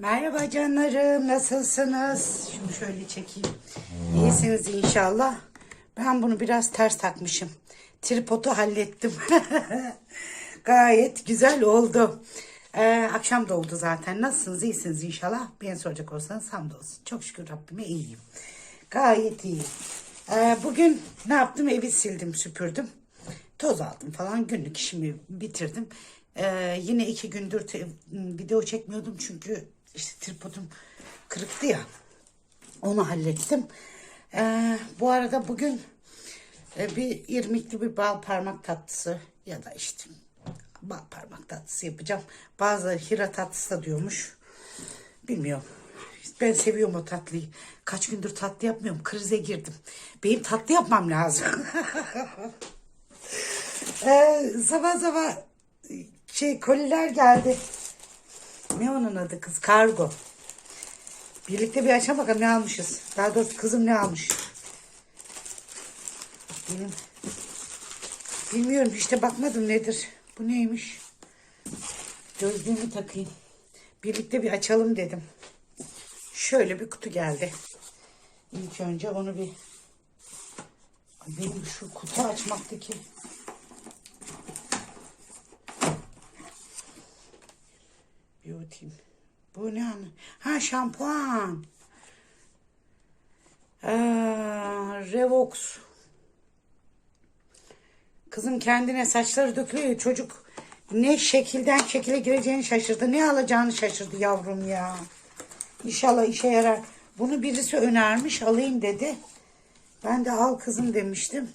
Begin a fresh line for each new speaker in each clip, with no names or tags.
Merhaba canlarım, nasılsınız? Şunu şöyle çekeyim. İyisiniz inşallah. Ben bunu biraz ters takmışım. Tripodu hallettim. Gayet güzel oldu. Ee, akşam da oldu zaten. Nasılsınız? İyisiniz inşallah. Beni soracak olsanız hamdolsun. Çok şükür Rabbime iyiyim. Gayet iyiyim. Ee, bugün ne yaptım? Evi sildim, süpürdüm. Toz aldım falan. Günlük işimi bitirdim. Ee, yine iki gündür video çekmiyordum çünkü işte tripodum kırıktı ya. Onu hallettim. Ee, bu arada bugün e, bir irmikli bir bal parmak tatlısı ya da işte bal parmak tatlısı yapacağım. Bazı hira tatlısı da diyormuş. Bilmiyorum. Ben seviyorum o tatlıyı. Kaç gündür tatlı yapmıyorum. Krize girdim. Benim tatlı yapmam lazım. Ee, sabah sabah şey koliler geldi. Ne onun adı kız? Kargo. Birlikte bir açalım bakalım ne almışız. Daha doğrusu kızım ne almış. Benim bilmiyorum işte bakmadım nedir. Bu neymiş? Gözlüğümü takayım. Birlikte bir açalım dedim. Şöyle bir kutu geldi. İlk önce onu bir benim şu kutu açmaktaki Beauty. Bu ne anı? Ha şampuan. Aa, Revox. Kızım kendine saçları dökülüyor. Çocuk ne şekilden şekile gireceğini şaşırdı. Ne alacağını şaşırdı yavrum ya. İnşallah işe yarar. Bunu birisi önermiş alayım dedi. Ben de al kızım demiştim.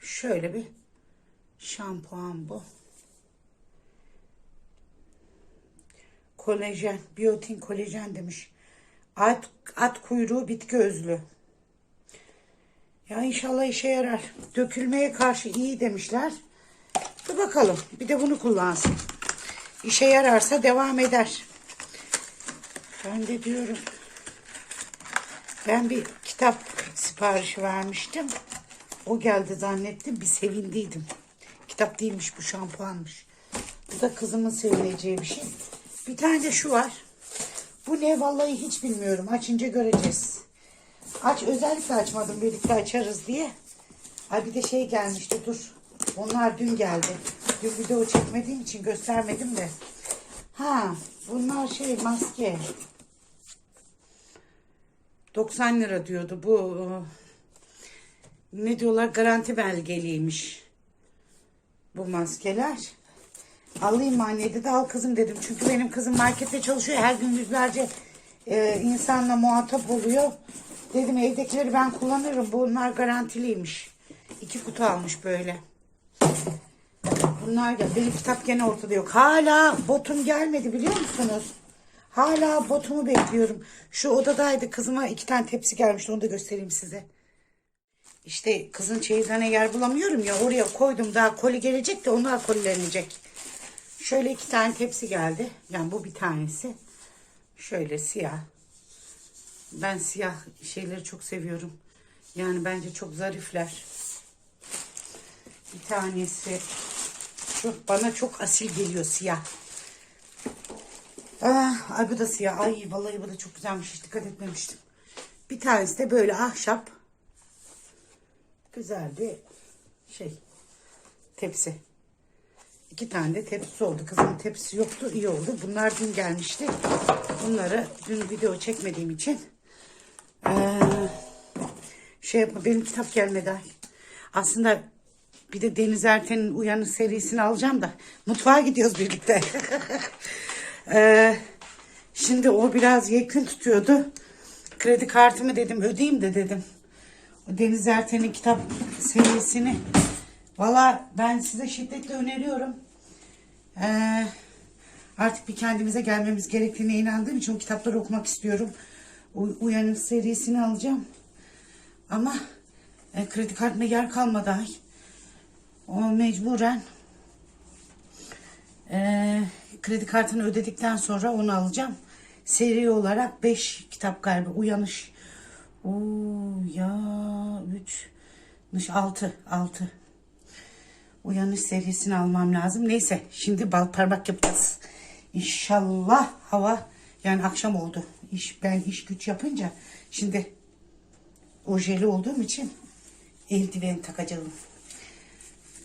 Şöyle bir şampuan bu. Kolajen, biyotin kolajen demiş. At, at kuyruğu bitki özlü. Ya inşallah işe yarar. Dökülmeye karşı iyi demişler. Dur bakalım. Bir de bunu kullansın. İşe yararsa devam eder. Ben de diyorum. Ben bir kitap siparişi vermiştim. O geldi zannettim. Bir sevindiydim. Kitap değilmiş bu şampuanmış. Bu da kızımın sevineceği bir şey. Bir tane de şu var. Bu ne vallahi hiç bilmiyorum. Açınca göreceğiz. Aç özellikle açmadım birlikte açarız diye. Ay bir de şey gelmişti dur. Onlar dün geldi. Dün video çekmediğim için göstermedim de. Ha bunlar şey maske. 90 lira diyordu bu. Ne diyorlar garanti belgeliymiş. Bu maskeler. Alayım anne dedi al kızım dedim. Çünkü benim kızım markette çalışıyor. Her gün yüzlerce e, insanla muhatap oluyor. Dedim evdekileri ben kullanırım. Bunlar garantiliymiş. İki kutu almış böyle. Bunlar da benim kitap gene ortada yok. Hala botum gelmedi biliyor musunuz? Hala botumu bekliyorum. Şu odadaydı kızıma iki tane tepsi gelmişti onu da göstereyim size. İşte kızın çeyizlerine yer bulamıyorum ya oraya koydum daha koli gelecek de onlar kolilenecek. Şöyle iki tane tepsi geldi. Yani bu bir tanesi. Şöyle siyah. Ben siyah şeyleri çok seviyorum. Yani bence çok zarifler. Bir tanesi şu bana çok asil geliyor siyah. Ah, ay bu da siyah. Ay vallahi bu da çok güzelmiş. Hiç dikkat etmemiştim. Bir tanesi de böyle ahşap. Güzel bir şey. Tepsi. İki tane de tepsi oldu. Kızımın tepsi yoktu. iyi oldu. Bunlar dün gelmişti. Bunları dün video çekmediğim için eee, şey yapma. Benim kitap gelmedi. Aslında bir de Deniz Erten'in Uyanış serisini alacağım da mutfağa gidiyoruz birlikte. Eee, şimdi o biraz yekün tutuyordu. Kredi kartımı dedim ödeyeyim de dedim. O Deniz Erten'in kitap serisini. Valla ben size şiddetle öneriyorum. Ee, artık bir kendimize gelmemiz gerektiğine inandığım için o kitapları okumak istiyorum. U- Uyanış serisini alacağım. Ama e, kredi kartına yer kalmadı ay. O mecburen e, kredi kartını ödedikten sonra onu alacağım. Seri olarak 5 kitap galiba. Uyanış. Ya 3 6 6 Uyanış serisini almam lazım. Neyse şimdi bal parmak yapacağız. İnşallah hava yani akşam oldu. İş, ben iş güç yapınca şimdi ojeli olduğum için eldiven takacağım.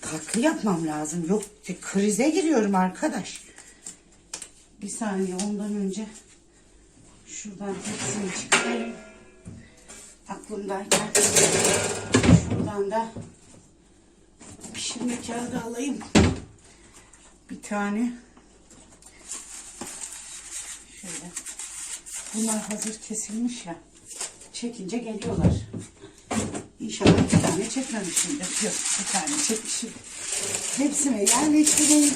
Takı yapmam lazım. Yok krize giriyorum arkadaş. Bir saniye ondan önce şuradan hepsini çıkarayım. Aklımdayken şuradan da pişirme kağıdı alayım. Bir tane şöyle bunlar hazır kesilmiş ya çekince geliyorlar. İnşallah bir tane çekmemişimdir. Yok bir tane çekmişim. Hepsine yerleştireyim.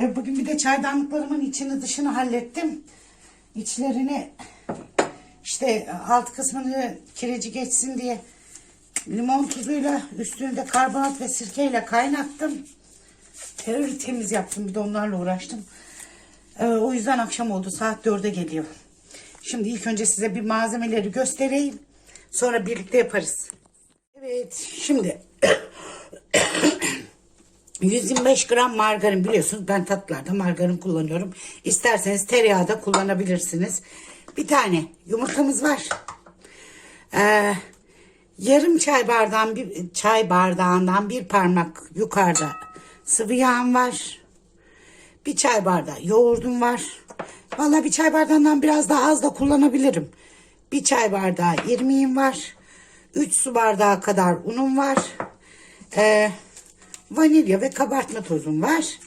E, bugün bir de çaydanlıklarımın içini dışını hallettim. İçlerini işte alt kısmını kireci geçsin diye limon tuzuyla üstünü de karbonat ve sirkeyle kaynattım. Tertemiz yaptım bir de onlarla uğraştım. Ee, o yüzden akşam oldu saat 4'e geliyor. Şimdi ilk önce size bir malzemeleri göstereyim. Sonra birlikte yaparız. Evet şimdi 125 gram margarin biliyorsunuz ben tatlılarda margarin kullanıyorum. İsterseniz tereyağı da kullanabilirsiniz. Bir tane yumurtamız var. Ee, yarım çay bardağın bir çay bardağından bir parmak yukarıda sıvı yağım var. Bir çay bardağı yoğurdum var. Vallahi bir çay bardağından biraz daha az da kullanabilirim. Bir çay bardağı irmiğim var. 3 su bardağı kadar unum var. Ee, vanilya ve kabartma tozum var.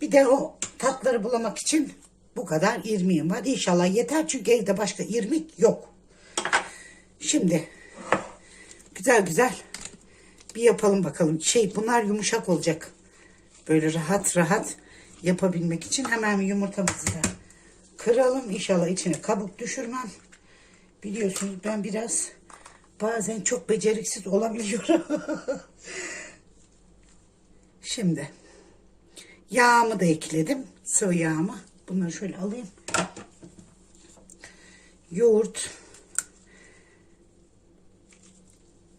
Bir de o tatları bulamak için bu kadar irmiğim var. İnşallah yeter çünkü evde başka irmik yok. Şimdi güzel güzel bir yapalım bakalım. Şey bunlar yumuşak olacak. Böyle rahat rahat yapabilmek için hemen yumurtamızı da kıralım. İnşallah içine kabuk düşürmem. Biliyorsunuz ben biraz bazen çok beceriksiz olabiliyorum. Şimdi yağımı da ekledim. Sıvı yağımı. Bunları şöyle alayım. Yoğurt.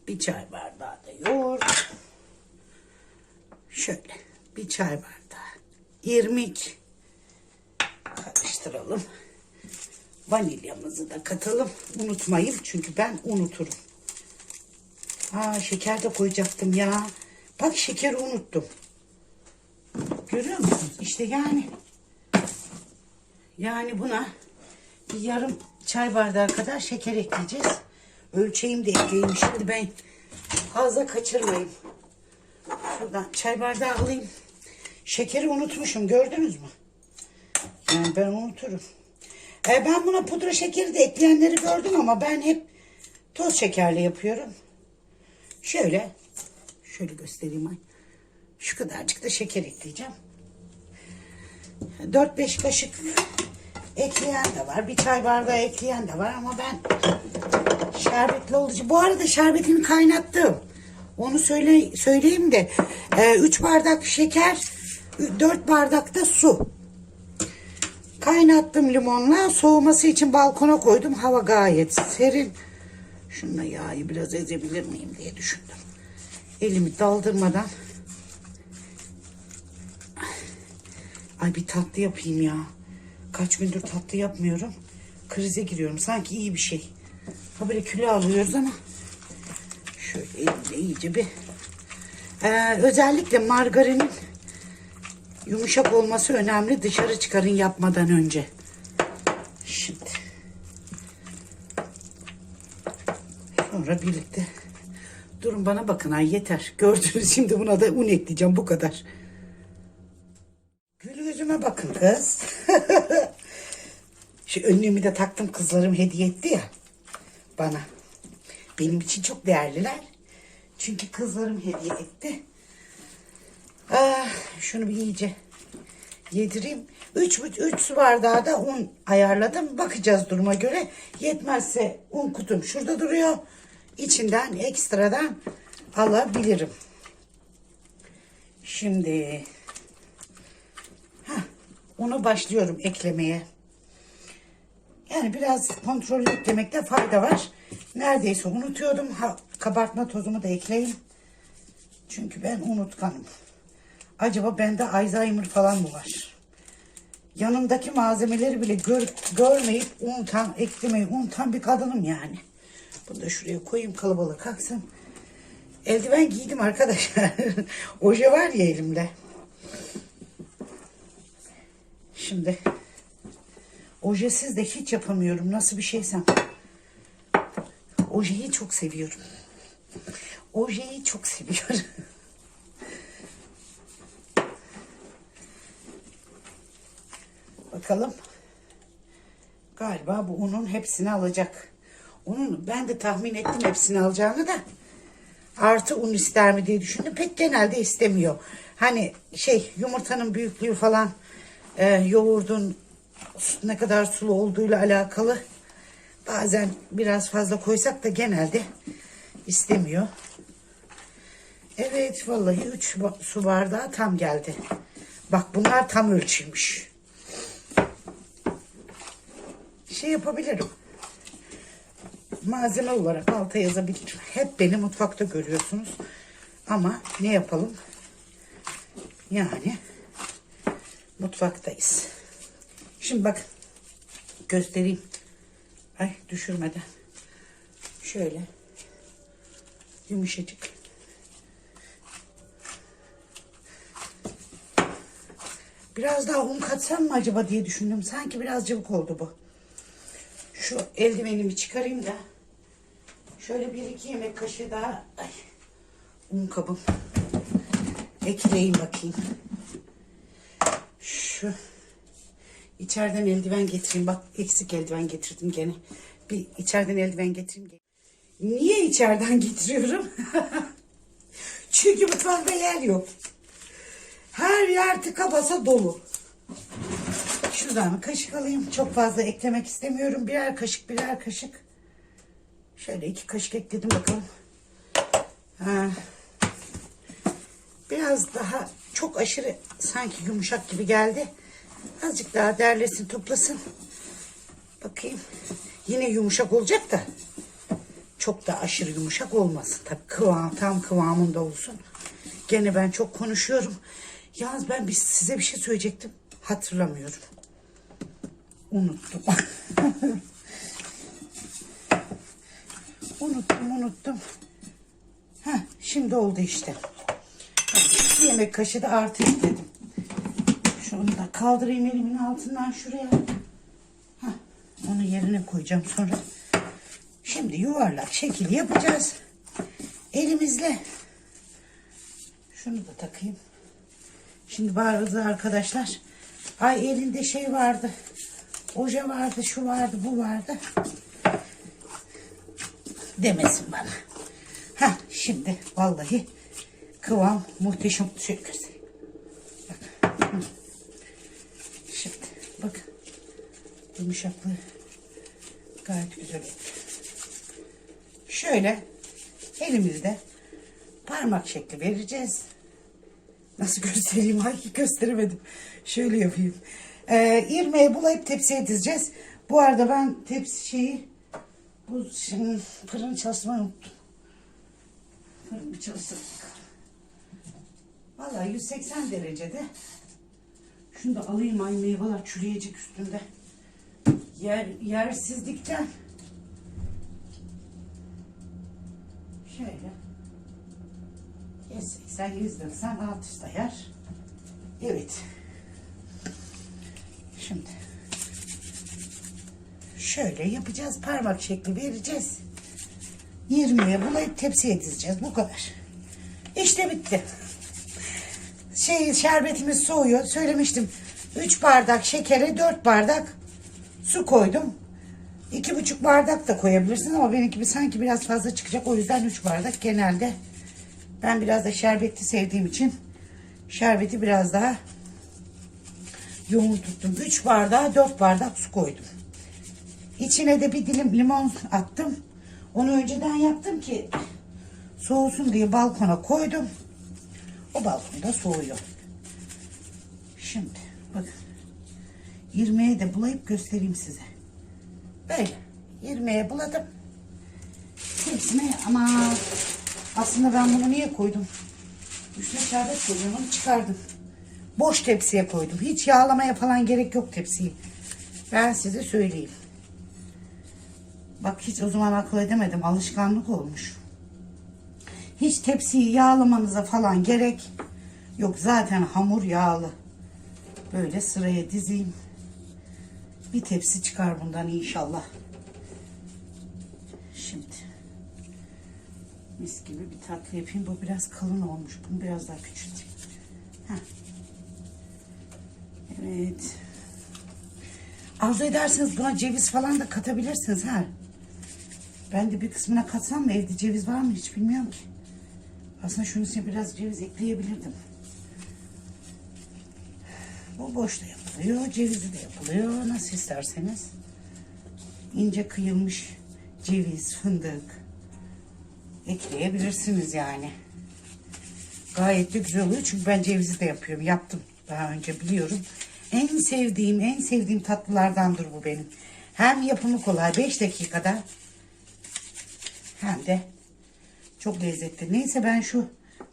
Bir çay bardağı da yoğurt. Şöyle bir çay bardağı irmik. Karıştıralım. Vanilyamızı da katalım. Unutmayın çünkü ben unuturum. Aa şeker de koyacaktım ya. Bak şekeri unuttum. Görüyor musunuz? İşte yani yani buna bir yarım çay bardağı kadar şeker ekleyeceğiz. Ölçeğim de ekleyeyim. Şimdi ben fazla kaçırmayayım. Şuradan çay bardağı alayım. Şekeri unutmuşum. Gördünüz mü? Yani ben unuturum. E, ben buna pudra şekeri de ekleyenleri gördüm ama ben hep toz şekerle yapıyorum. Şöyle. Şöyle göstereyim. ay. Şu kadarcık da şeker ekleyeceğim. 4-5 kaşık ekleyen de var. Bir çay bardağı ekleyen de var ama ben şerbetli olucu. Bu arada şerbetini kaynattım. Onu söyle, söyleyeyim de 3 bardak şeker 4 bardak da su. Kaynattım limonla. Soğuması için balkona koydum. Hava gayet serin. Şununla yağı biraz ezebilir miyim diye düşündüm. Elimi daldırmadan. Ay bir tatlı yapayım ya. Kaç gündür tatlı yapmıyorum. Krize giriyorum. Sanki iyi bir şey. Ha böyle kilo alıyoruz ama. Şöyle elimle iyice bir. Ee, özellikle margarinin yumuşak olması önemli. Dışarı çıkarın yapmadan önce. Şimdi. Sonra birlikte. Durun bana bakın ay yeter. Gördünüz şimdi buna da un ekleyeceğim bu kadar. Yüzüme bakın kız. Şu önlüğümü de taktım kızlarım hediye etti ya bana. Benim için çok değerliler. Çünkü kızlarım hediye etti. Ah, şunu bir iyice yedireyim. 3 üç su bardağı da un ayarladım. Bakacağız duruma göre. Yetmezse un kutum şurada duruyor. İçinden ekstradan alabilirim. Şimdi unu başlıyorum eklemeye. Yani biraz kontrollü eklemekte fayda var. Neredeyse unutuyordum. Ha, kabartma tozumu da ekleyeyim. Çünkü ben unutkanım. Acaba bende Alzheimer falan mı var? yanımdaki malzemeleri bile gör, görmeyip unutan, eklemeyi unutan bir kadınım yani. Bunu da şuraya koyayım kalabalık kalksın. Eldiven giydim arkadaşlar. Oje var ya elimde. Şimdi ojesiz de hiç yapamıyorum. Nasıl bir şeysem. Ojeyi çok seviyorum. Ojeyi çok seviyorum. Bakalım. Galiba bu unun hepsini alacak. Unun ben de tahmin ettim hepsini alacağını da. Artı un ister mi diye düşündüm. Pek genelde istemiyor. Hani şey yumurtanın büyüklüğü falan e, yoğurdun ne kadar sulu olduğuyla alakalı. Bazen biraz fazla koysak da genelde istemiyor. Evet vallahi 3 su bardağı tam geldi. Bak bunlar tam ölçüymüş. Şey yapabilirim. Malzeme olarak alta yazabilirim. Hep beni mutfakta görüyorsunuz. Ama ne yapalım? Yani mutfaktayız. Şimdi bak göstereyim. Ay düşürmeden. Şöyle yumuşacık. Biraz daha un katsam mı acaba diye düşündüm. Sanki biraz cıvık oldu bu. Şu eldivenimi çıkarayım da. Şöyle bir iki yemek kaşığı daha ay, un kabım. Ekleyeyim bakayım. Şu içeriden eldiven getireyim. Bak eksik eldiven getirdim gene. Bir içeriden eldiven getireyim. Niye içeriden getiriyorum? Çünkü mutfakta yer yok. Her yer tıka basa dolu. Şuradan kaşık alayım. Çok fazla eklemek istemiyorum. Birer kaşık birer kaşık. Şöyle iki kaşık ekledim bakalım. Ha. Biraz daha çok aşırı sanki yumuşak gibi geldi. Azıcık daha derlesin toplasın. Bakayım. Yine yumuşak olacak da. Çok da aşırı yumuşak olmasın. Tabii kıvam, tam kıvamında olsun. Gene ben çok konuşuyorum. Yalnız ben bir, size bir şey söyleyecektim. Hatırlamıyorum. Unuttum. unuttum unuttum. Heh, şimdi oldu işte. İki yemek kaşığı da artı ekledim. Şunu da kaldırayım elimin altından şuraya. Heh, onu yerine koyacağım sonra. Şimdi yuvarlak şekil yapacağız. Elimizle. Şunu da takayım. Şimdi bazı arkadaşlar ay elinde şey vardı. Oje vardı, şu vardı, bu vardı. Demesin bana. Ha şimdi vallahi kıvam muhteşem şöyle göstereyim. Bak. Şimdi bak. Yumuşaklığı gayet güzel oldu. Şöyle elimizde parmak şekli vereceğiz. Nasıl göstereyim? Ay gösteremedim. Şöyle yapayım. Ee, irmeği bulayıp tepsiye dizeceğiz. Bu arada ben tepsi şeyi bu şimdi fırın çalışmayı unuttum. Fırın bir. Valla 180 derecede. Şunu da alayım ay meyveler çürüyecek üstünde. Yer, yersizlikten şöyle 180 190 alt üst ayar. Evet. Şimdi şöyle yapacağız. Parmak şekli vereceğiz. 20'ye bulayıp tepsiye dizeceğiz. Bu kadar. İşte bitti. Şey şerbetimiz soğuyor. Söylemiştim. 3 bardak şekere 4 bardak su koydum. 2,5 bardak da koyabilirsin ama benimki gibi sanki biraz fazla çıkacak. O yüzden 3 bardak genelde. Ben biraz da şerbetli sevdiğim için şerbeti biraz daha yoğun tuttum. 3 bardağa 4 bardak su koydum. İçine de bir dilim limon attım. Onu önceden yaptım ki soğusun diye balkona koydum. O balkonda soğuyor. Şimdi bakın. 20'ye de bulayıp göstereyim size. Böyle 20'ye buladım. Hepsine ama aslında ben bunu niye koydum? Üstüne şerbet onu çıkardım. boş tepsiye koydum. Hiç yağlamaya falan gerek yok tepsiyi. Ben size söyleyeyim. Bak hiç o zaman akıl edemedim. Alışkanlık olmuş. Hiç tepsiyi yağlamanıza falan gerek yok. Zaten hamur yağlı. Böyle sıraya dizeyim. Bir tepsi çıkar bundan inşallah. Şimdi mis gibi bir tatlı yapayım. Bu biraz kalın olmuş. Bunu biraz daha küçülteyim. Heh. Evet. Arzu ederseniz buna ceviz falan da katabilirsiniz ha. Ben de bir kısmına katsam mı? Evde ceviz var mı hiç bilmiyorum ki. Aslında şunun içine biraz ceviz ekleyebilirdim. Bu boş da yapılıyor. Cevizi de yapılıyor. Nasıl isterseniz. İnce kıyılmış ceviz, fındık ekleyebilirsiniz yani. Gayet de güzel oluyor. Çünkü ben cevizi de yapıyorum. Yaptım daha önce biliyorum. En sevdiğim, en sevdiğim tatlılardandır bu benim. Hem yapımı kolay 5 dakikada hem de çok lezzetli. Neyse ben şu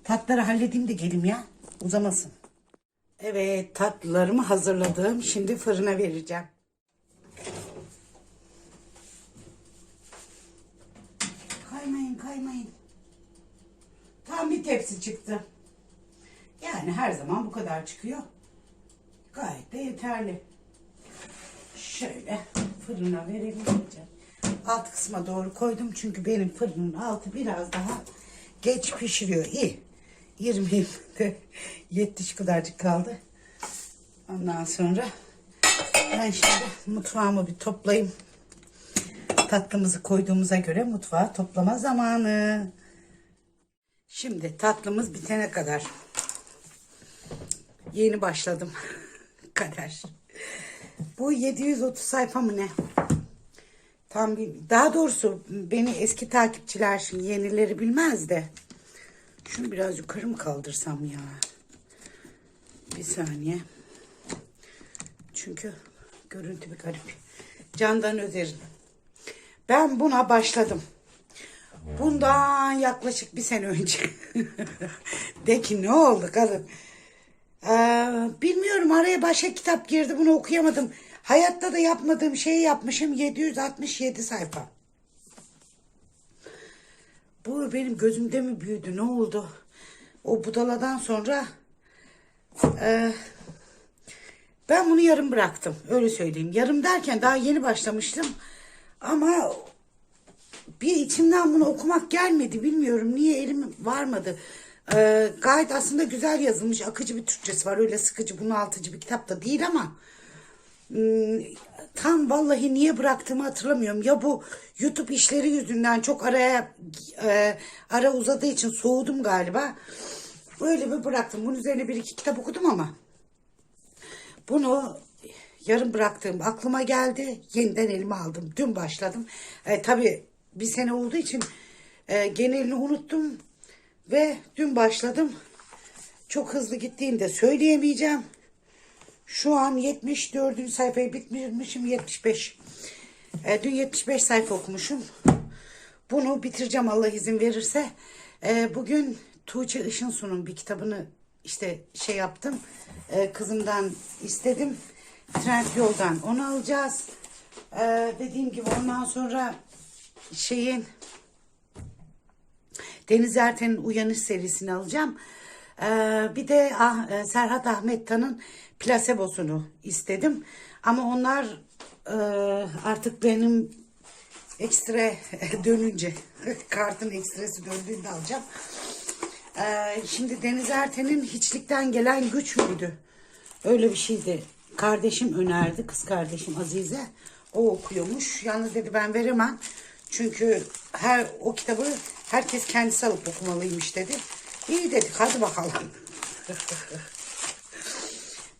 tatları halledeyim de gelim ya. Uzamasın. Evet tatlılarımı hazırladım. Şimdi fırına vereceğim. Kaymayın kaymayın. Tam bir tepsi çıktı. Yani her zaman bu kadar çıkıyor. Gayet de yeterli. Şöyle fırına verelim. Alt kısma doğru koydum çünkü benim fırının altı biraz daha geç pişiriyor. İyi. 20 de 70 kadarcık kaldı. Ondan sonra ben şimdi mutfağımı bir toplayayım. Tatlımızı koyduğumuza göre mutfağı toplama zamanı. Şimdi tatlımız bitene kadar. Yeni başladım. Kader. Bu 730 sayfa mı ne? Tam bir, daha doğrusu beni eski takipçiler şimdi yenileri bilmez de. Şunu biraz yukarı mı kaldırsam ya? Bir saniye. Çünkü görüntü bir garip. Candan Özer'in. Ben buna başladım. Bundan yaklaşık bir sene önce. De ki ne oldu kadın? Ee, bilmiyorum araya başka kitap girdi bunu okuyamadım. Hayatta da yapmadığım şeyi yapmışım 767 sayfa. Bu benim gözümde mi büyüdü ne oldu? O budaladan sonra e, ben bunu yarım bıraktım öyle söyleyeyim. Yarım derken daha yeni başlamıştım ama bir içimden bunu okumak gelmedi bilmiyorum niye elim varmadı. Ee, gayet aslında güzel yazılmış akıcı bir Türkçesi var öyle sıkıcı bunaltıcı bir kitap da değil ama tam vallahi niye bıraktığımı hatırlamıyorum. Ya bu YouTube işleri yüzünden çok araya e, ara uzadığı için soğudum galiba. Öyle bir bıraktım. Bunun üzerine bir iki kitap okudum ama bunu yarım bıraktığım aklıma geldi. Yeniden elime aldım. Dün başladım. E, tabii bir sene olduğu için e, genelini unuttum ve dün başladım. Çok hızlı gittiğini de söyleyemeyeceğim. Şu an 74. sayfayı bitmişim 75. E, dün 75 sayfa okumuşum. Bunu bitireceğim Allah izin verirse. E, bugün Tuğçe Işınsu'nun bir kitabını işte şey yaptım. E, kızımdan istedim. Trend yoldan onu alacağız. E, dediğim gibi ondan sonra şeyin Deniz Erten'in Uyanış serisini alacağım. Ee, bir de ah, e, Serhat Ahmet Tan'ın Plasebosunu istedim. Ama onlar e, artık benim ekstra dönünce kartın ekstresi döndüğünde alacağım. Ee, şimdi Deniz Erten'in Hiçlikten Gelen Güç müydü? Öyle bir şeydi. Kardeşim önerdi. Kız kardeşim Azize. O okuyormuş. Yalnız dedi ben veremem. Çünkü her o kitabı herkes kendisi alıp okumalıymış dedi. İyi dedik hadi bakalım.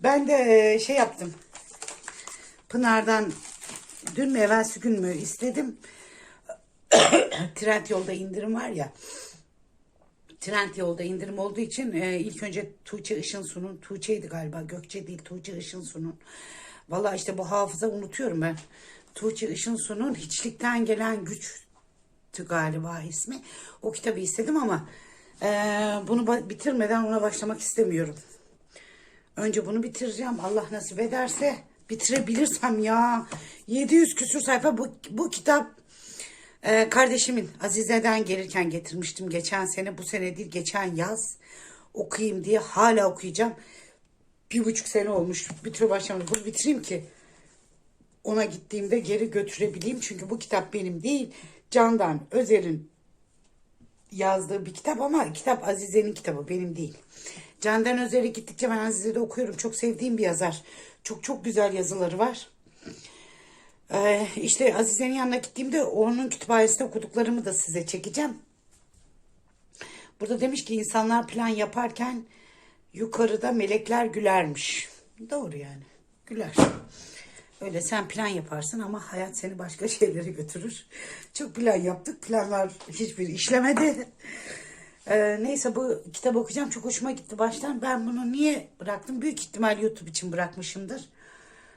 ben de e, şey yaptım. Pınar'dan dün mü evvelsi gün mü istedim. Trend yolda indirim var ya. Trend yolda indirim olduğu için e, ilk önce Tuğçe Işınsu'nun Tuğçe'ydi galiba Gökçe değil Tuğçe Işınsu'nun. Valla işte bu hafıza unutuyorum ben. Tuğçe Işınsu'nun Hiçlikten Gelen Güç'tü galiba ismi. O kitabı istedim ama e, bunu bitirmeden ona başlamak istemiyorum. Önce bunu bitireceğim. Allah nasip ederse bitirebilirsem ya. 700 küsur sayfa bu, bu kitap e, kardeşimin Azize'den gelirken getirmiştim. Geçen sene bu sene değil geçen yaz okuyayım diye hala okuyacağım. Bir buçuk sene olmuş bir türlü başlamadım. Bunu bitireyim ki ona gittiğimde geri götürebileyim. Çünkü bu kitap benim değil. Candan Özer'in yazdığı bir kitap ama kitap Azize'nin kitabı benim değil. Candan Özer'e gittikçe ben Azize'de okuyorum. Çok sevdiğim bir yazar. Çok çok güzel yazıları var. Ee, işte Azize'nin yanına gittiğimde onun kütüphanesinde okuduklarımı da size çekeceğim. Burada demiş ki insanlar plan yaparken yukarıda melekler gülermiş. Doğru yani. Güler. Öyle sen plan yaparsın ama hayat seni başka şeylere götürür. Çok plan yaptık. Planlar hiçbir işlemedi. Ee, neyse bu kitabı okuyacağım. Çok hoşuma gitti baştan. Ben bunu niye bıraktım? Büyük ihtimal YouTube için bırakmışımdır.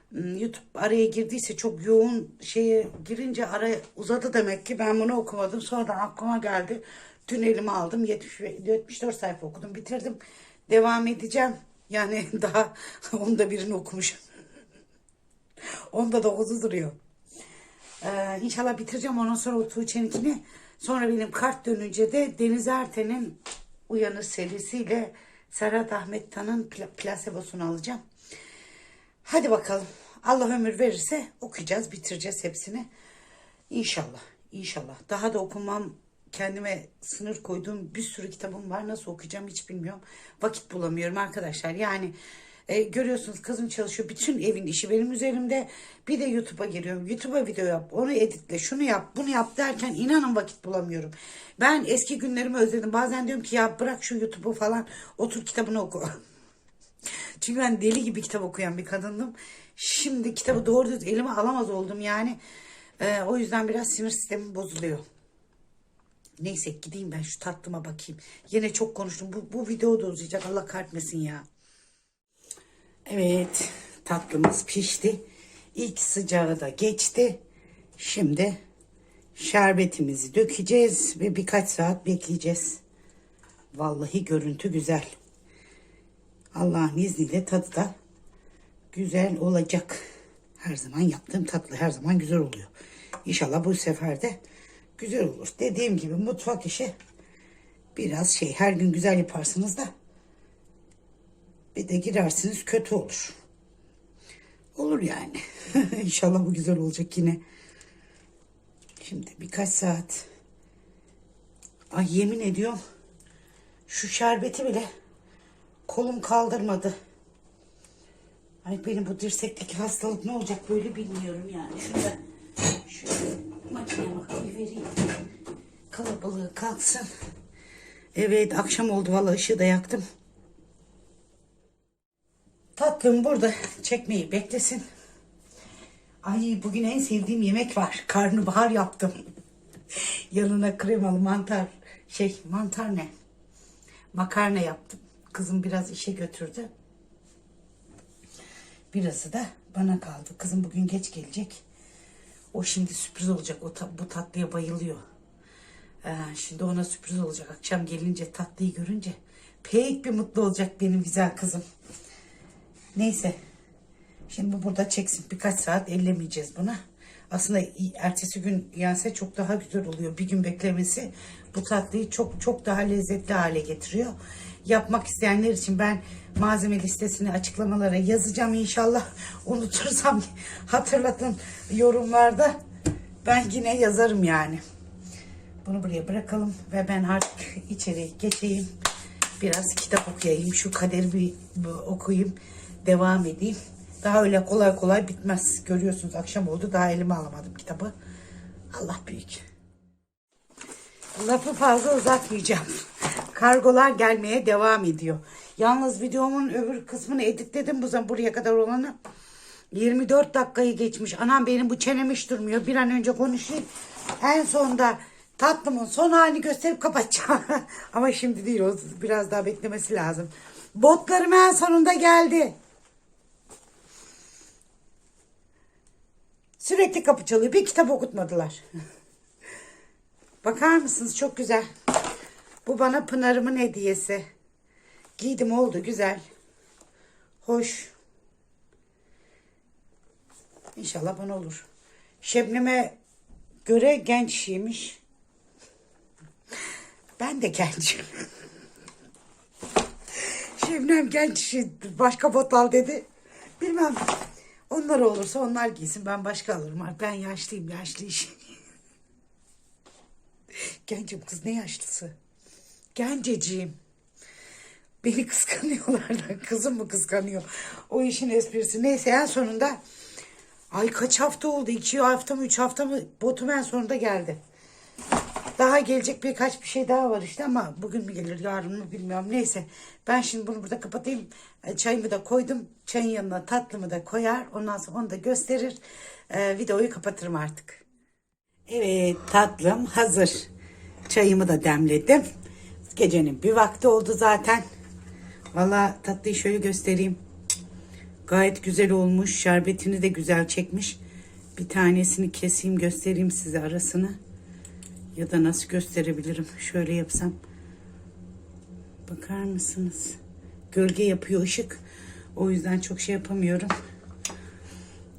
Hmm, YouTube araya girdiyse çok yoğun şeye girince araya uzadı demek ki. Ben bunu okumadım. Sonradan aklıma geldi. Dün elime aldım. 70, 74 sayfa okudum. Bitirdim. Devam edeceğim. Yani daha onda birini okumuşum. Onda da ozu duruyor. Ee, inşallah bitireceğim. Ondan sonra o Tuğçe'ninkini. Sonra benim kart dönünce de Deniz Erten'in Uyanır serisiyle Serhat Ahmet Tan'ın pla- plasebosunu alacağım. Hadi bakalım. Allah ömür verirse okuyacağız, bitireceğiz hepsini. İnşallah, inşallah. Daha da okumam, kendime sınır koyduğum bir sürü kitabım var. Nasıl okuyacağım hiç bilmiyorum. Vakit bulamıyorum arkadaşlar. Yani e, görüyorsunuz kızım çalışıyor. Bütün evin işi benim üzerimde. Bir de YouTube'a giriyorum. YouTube'a video yap, onu editle, şunu yap, bunu yap derken inanın vakit bulamıyorum. Ben eski günlerimi özledim. Bazen diyorum ki ya bırak şu YouTube'u falan, otur kitabını oku. Çünkü ben deli gibi kitap okuyan bir kadındım. Şimdi kitabı doğru düz elime alamaz oldum yani. Ee, o yüzden biraz sinir sistemim bozuluyor. Neyse gideyim ben şu tatlıma bakayım. Yine çok konuştum. Bu, bu video da uzayacak. Allah kahretmesin ya. Evet tatlımız pişti. İlk sıcağı da geçti. Şimdi şerbetimizi dökeceğiz ve birkaç saat bekleyeceğiz. Vallahi görüntü güzel. Allah'ın izniyle tadı da güzel olacak. Her zaman yaptığım tatlı her zaman güzel oluyor. İnşallah bu sefer de güzel olur. Dediğim gibi mutfak işi biraz şey her gün güzel yaparsınız da bir de girersiniz kötü olur. Olur yani. İnşallah bu güzel olacak yine. Şimdi birkaç saat. Ay yemin ediyorum şu şerbeti bile kolum kaldırmadı. Ay benim bu dirsekteki hastalık ne olacak böyle bilmiyorum yani. Şurada şöyle makineme koyuvereyim. Kalabalığı kalksın. Evet akşam oldu vallahi ışığı da yaktım. Tatlım burada çekmeyi beklesin. Ay bugün en sevdiğim yemek var. Karnabahar yaptım. Yanına kremalı mantar. Şey mantar ne? Makarna yaptım. Kızım biraz işe götürdü. Birazı da bana kaldı. Kızım bugün geç gelecek. O şimdi sürpriz olacak. O ta- bu tatlıya bayılıyor. Ee, şimdi ona sürpriz olacak. Akşam gelince tatlıyı görünce pek bir mutlu olacak benim güzel kızım. Neyse. Şimdi bu burada çeksin. Birkaç saat ellemeyeceğiz buna. Aslında ertesi gün yense çok daha güzel oluyor. Bir gün beklemesi bu tatlıyı çok çok daha lezzetli hale getiriyor. Yapmak isteyenler için ben malzeme listesini açıklamalara yazacağım inşallah. Unutursam hatırlatın yorumlarda. Ben yine yazarım yani. Bunu buraya bırakalım ve ben artık içeri geçeyim. Biraz kitap okuyayım. Şu kaderi bir okuyayım. Devam edeyim. Daha öyle kolay kolay bitmez. Görüyorsunuz akşam oldu. Daha elime alamadım kitabı. Allah büyük. Lafı fazla uzatmayacağım. Kargolar gelmeye devam ediyor. Yalnız videomun öbür kısmını editledim bu zaman buraya kadar olanı. 24 dakikayı geçmiş. Anam benim bu çenem hiç durmuyor. Bir an önce konuşayım. En sonda tatlımın son halini gösterip kapatacağım. Ama şimdi değil o biraz daha beklemesi lazım. Botlarım en sonunda geldi. Sürekli kapı çalıyor. Bir kitap okutmadılar. Bakar mısınız? Çok güzel. Bu bana Pınar'ımın hediyesi. Giydim oldu güzel. Hoş. İnşallah bana olur. Şebnem'e göre gençymiş. Ben de gençim. Şebnem genç başka bot al dedi. Bilmem. Onlar olursa onlar giysin. Ben başka alırım. Ben yaşlıyım. Yaşlı iş. Gencim kız ne yaşlısı? Genceciğim. Beni kıskanıyorlar da. Kızım mı kıskanıyor? O işin esprisi. Neyse en sonunda ay kaç hafta oldu? İki hafta mı? Üç hafta mı? Botum en sonunda geldi. Daha gelecek birkaç bir şey daha var işte ama bugün mü gelir yarın mı bilmiyorum. Neyse ben şimdi bunu burada kapatayım. E, Çayımı da koydum. Çayın yanına tatlımı da koyar. Ondan sonra onu da gösterir. E, videoyu kapatırım artık. Evet tatlım hazır. Çayımı da demledim. Gecenin bir vakti oldu zaten. Valla tatlıyı şöyle göstereyim. Gayet güzel olmuş. Şerbetini de güzel çekmiş. Bir tanesini keseyim göstereyim size arasını. Ya da nasıl gösterebilirim? Şöyle yapsam. Bakar mısınız? Gölge yapıyor ışık. O yüzden çok şey yapamıyorum.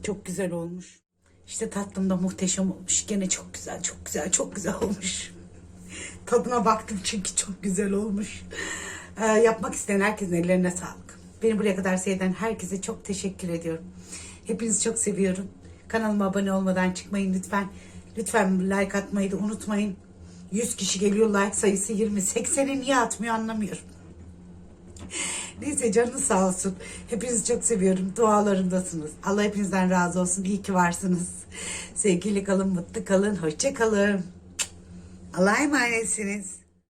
Çok güzel olmuş. İşte tatlım da muhteşem olmuş. Gene çok güzel, çok güzel, çok güzel olmuş. Tadına baktım çünkü çok güzel olmuş. Ee, yapmak isteyen herkesin ellerine sağlık. Beni buraya kadar seyreden herkese çok teşekkür ediyorum. Hepinizi çok seviyorum. Kanalıma abone olmadan çıkmayın lütfen. Lütfen like atmayı da unutmayın. 100 kişi geliyor like sayısı 20. 80'i niye atmıyor anlamıyorum. Neyse canınız sağ olsun. Hepinizi çok seviyorum. Dualarımdasınız. Allah hepinizden razı olsun. İyi ki varsınız. Sevgili kalın, mutlu kalın. Hoşça kalın. Allah'a emanetsiniz.